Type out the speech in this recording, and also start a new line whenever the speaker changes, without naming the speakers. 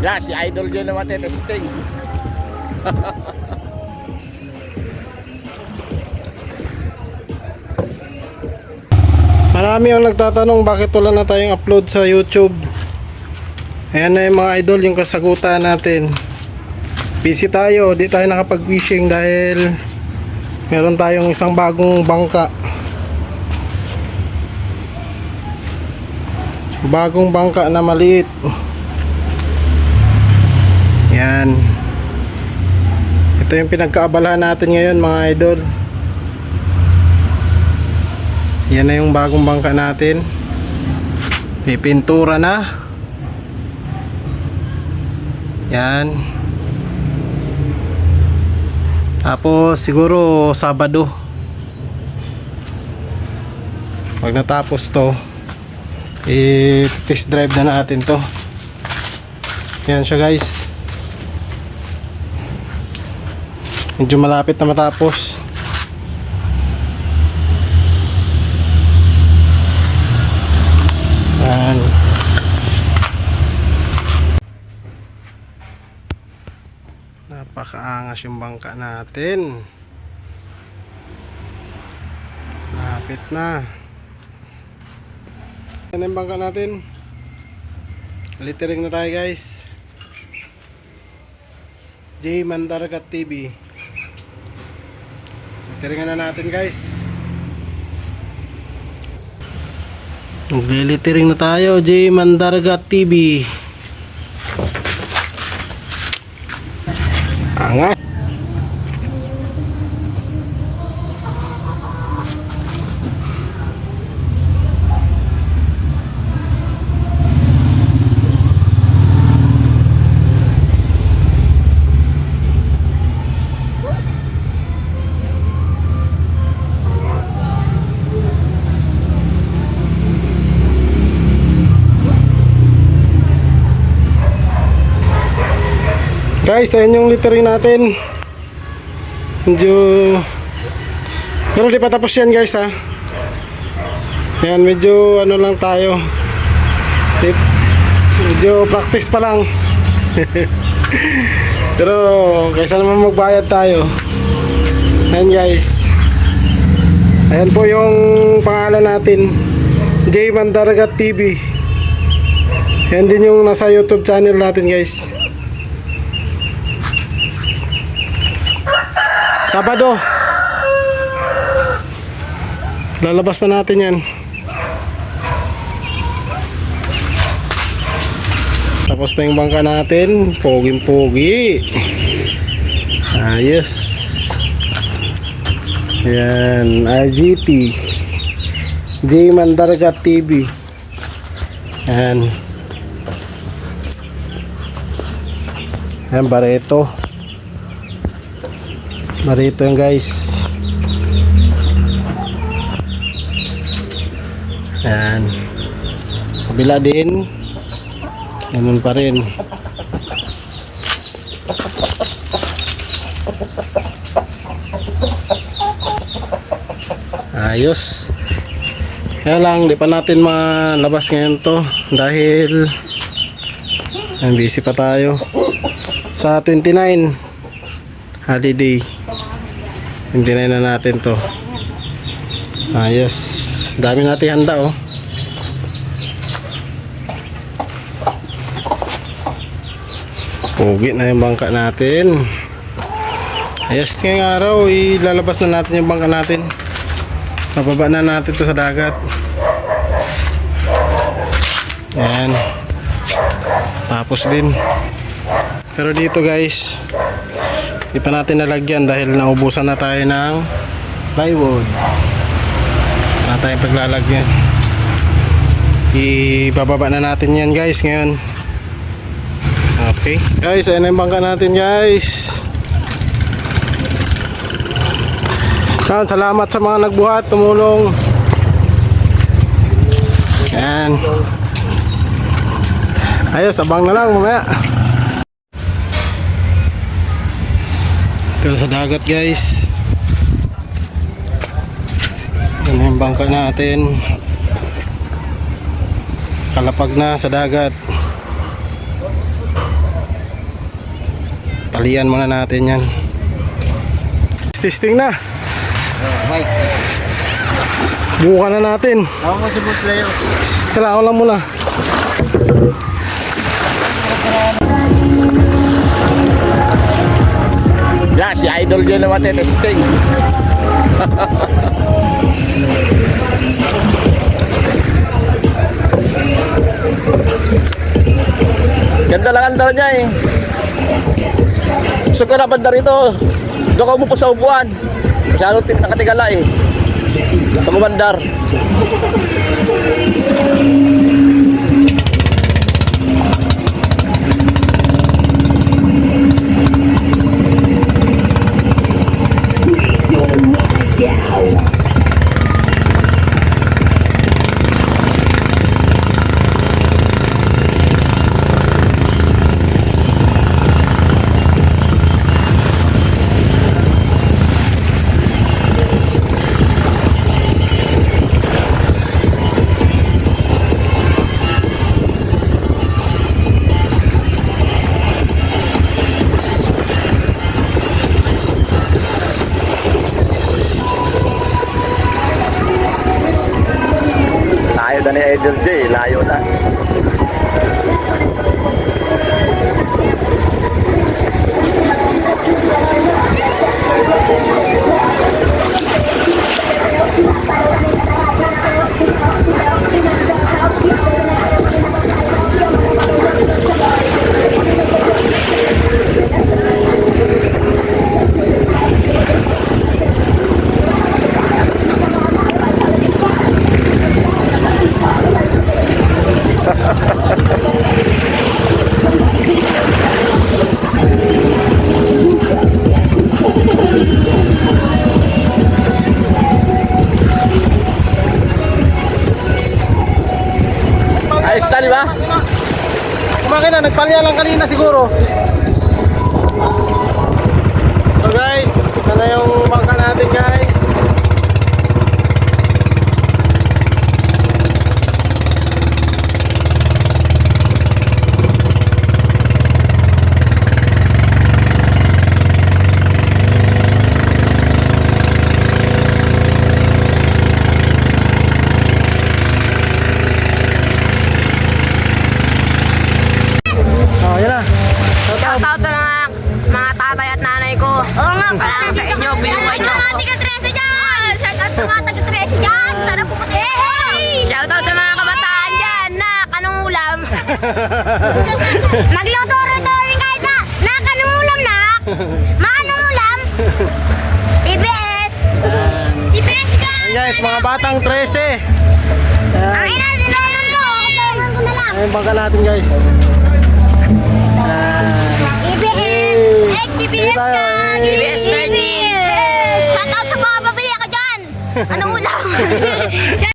Wala, si Idol yun naman testing.
Marami ang nagtatanong bakit wala na tayong upload sa YouTube. Ayan na yung mga idol yung kasagutan natin. Busy tayo, di tayo nakapag-fishing dahil meron tayong isang bagong bangka. Bagong bangka na maliit. Yan. Ito yung pinagkaabalahan natin ngayon mga idol. Yan na yung bagong bangka natin. May pintura na. Yan. Tapos siguro Sabado. Pag natapos to, i-test drive na natin to. Yan siya guys. Medyo malapit na matapos. Yan. Napakaangas yung bangka natin. Lapit na. Yan yung bangka natin. Littering na tayo guys. J Mandaragat TV. Litteringan na natin guys. Naglilitering na tayo, J Mandaragat TV. Angat. Guys, ayan yung littering natin. Medyo... Pero di pa tapos yan guys ha. Yan, medyo ano lang tayo. Medyo practice pa lang. Pero kaysa naman magbayad tayo. Yan guys. Ayan po yung pangalan natin. J Mandaragat TV. Yan din yung nasa YouTube channel natin guys. Sabado. Lalabas na natin yan. Tapos na yung bangka natin. Poging-pogi. Ayos. Yan. RGT. J Mandaragat TV. Yan. Yan, Barreto. Marito yan guys. Yan. Kabila din. Ganun pa rin. Ayos. Kaya lang, di pa natin malabas ngayon to dahil ang busy pa tayo. Sa 29 holiday. Hindi na na natin to. Ayos. Dami natin handa oh. Pugi na yung bangka natin. Ayos ngayong araw, ilalabas na natin yung bangka natin. Pababa na natin to sa dagat. Yan. Tapos din. Pero dito guys, Di pa natin nalagyan dahil naubusan na tayo ng plywood. Wala tayong paglalagyan. Ibababa na natin yan guys ngayon. Okay. Guys, ayun na yung bangka natin guys. Yan, salamat sa mga nagbuhat, tumulong. Yan. Ayos, abang na lang mamaya. Ito sa dagat guys. Yan yung bangka natin. Kalapag na sa dagat. Talian muna natin yan. Testing na.
Mike,
Buka na natin.
ako mo si Boss Leo.
Kailangan ko lang muna.
Yan, si Idol Joy na matetesting. Ganda lang ang dala niya eh. Gusto ko na banda rito. Doon ka umupo sa upuan. Masyadong tip nakatigala eh. Pagumandar. Layo na ni Idol J.
Nagpalya lang kanina siguro. So guys, ito na yung bangka natin guys.
Sa mga taga Trece dyan! Sana puputi! Shoutout sa mga kabataan dyan! Nak, anong ulam? Magluto rito rin kayo na! Nak, anong ulam, nak? Ma, anong ulam? TBS! TBS ka!
Guys, mga batang 13.
Ang ina, sinulong ko! Kasalanan ko na lang!
Ayan yung bangka natin guys.
TBS! Eh, TBS ka! TBS 13! Shoutout sa mga! Anong ulam?